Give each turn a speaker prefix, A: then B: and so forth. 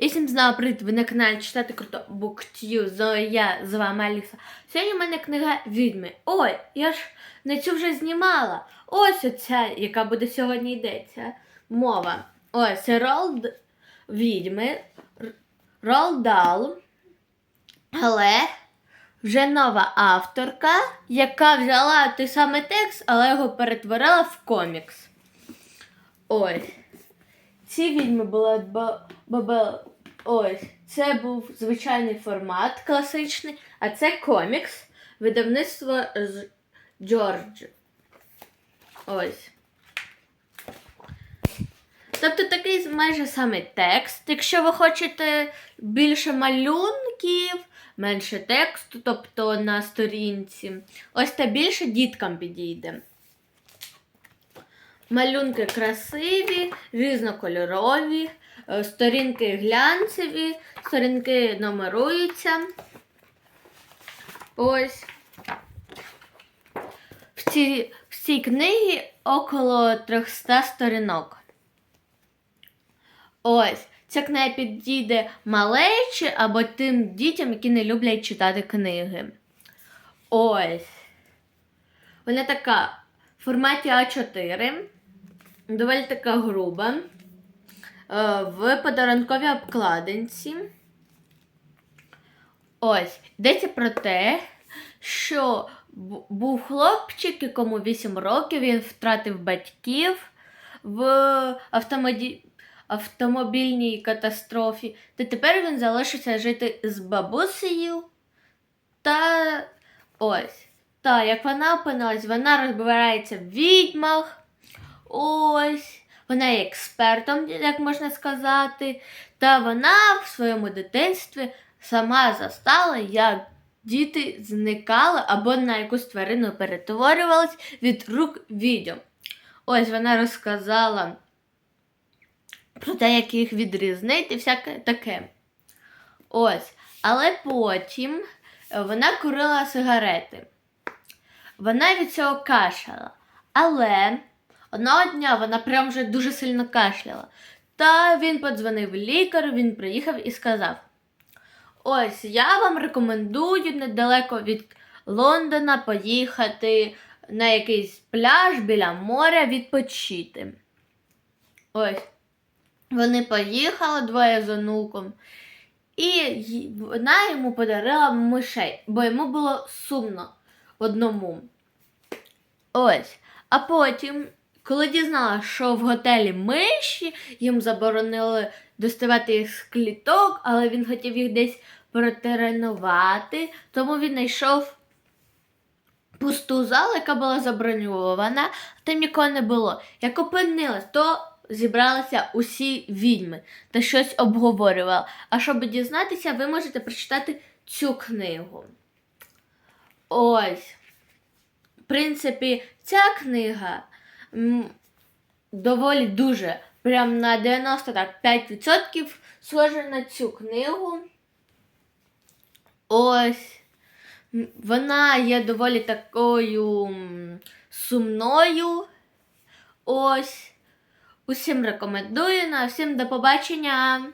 A: І всім знову привіт, ви на каналі читати круто з я з вами Аліса. Сьогодні в мене книга Відьми. Ой, я ж на цю вже знімала. Ось оця, яка буде сьогодні йдеться. Мова. Ось Ролд Відьми, Ролдал. Але вже нова авторка, яка взяла той самий текст, але його перетворила в комікс. Ось. Ці відьми були б- б- ось. Це був звичайний формат класичний, а це комікс видавництво з Джордж. Ось. Тобто такий майже самий текст. Якщо ви хочете більше малюнків, менше тексту, тобто на сторінці, ось та більше діткам підійде. Малюнки красиві, різнокольорові, сторінки глянцеві, сторінки номеруються. Ось. В цій, в цій книгі около 300 сторінок. Ось. Ця книга підійде малечі або тим дітям, які не люблять читати книги. Ось. Вона така в форматі А4, доволі така груба, е, в подарунковій обкладинці. Ось, йдеться про те, що був хлопчик, якому 8 років, він втратив батьків в автомоді... автомобільній катастрофі, та тепер він залишиться жити з бабусею. Та ось. Та, як вона опинилась, вона розбирається в відьмах. Ось. Вона є експертом, як можна сказати. Та вона в своєму дитинстві сама застала, як діти зникали або на якусь тварину перетворювались від рук відьом. Ось вона розказала про те, як їх відрізнити, і всяке таке. Ось. Але потім вона курила сигарети. Вона від цього кашляла. Але одного дня вона прям вже дуже сильно кашляла. Та він подзвонив лікарю, він приїхав і сказав: Ось я вам рекомендую недалеко від Лондона поїхати на якийсь пляж біля моря відпочити. Ось. Вони поїхали двоє з онуком. І вона йому подарила мишей, бо йому було сумно одному. Ось. А потім, коли дізналася, що в готелі миші, їм заборонили доставати їх з кліток, але він хотів їх десь протеренувати, тому він знайшов пусту залу, яка була заброньована, там нікого не було. Як опинилась, то зібралися усі відьми та щось обговорювали. А щоб дізнатися, ви можете прочитати цю книгу. Ось. В принципі, ця книга доволі дуже, прям на 95% схоже на цю книгу. Ось. Вона є доволі такою сумною. Ось. Усім рекомендую. На всім до побачення.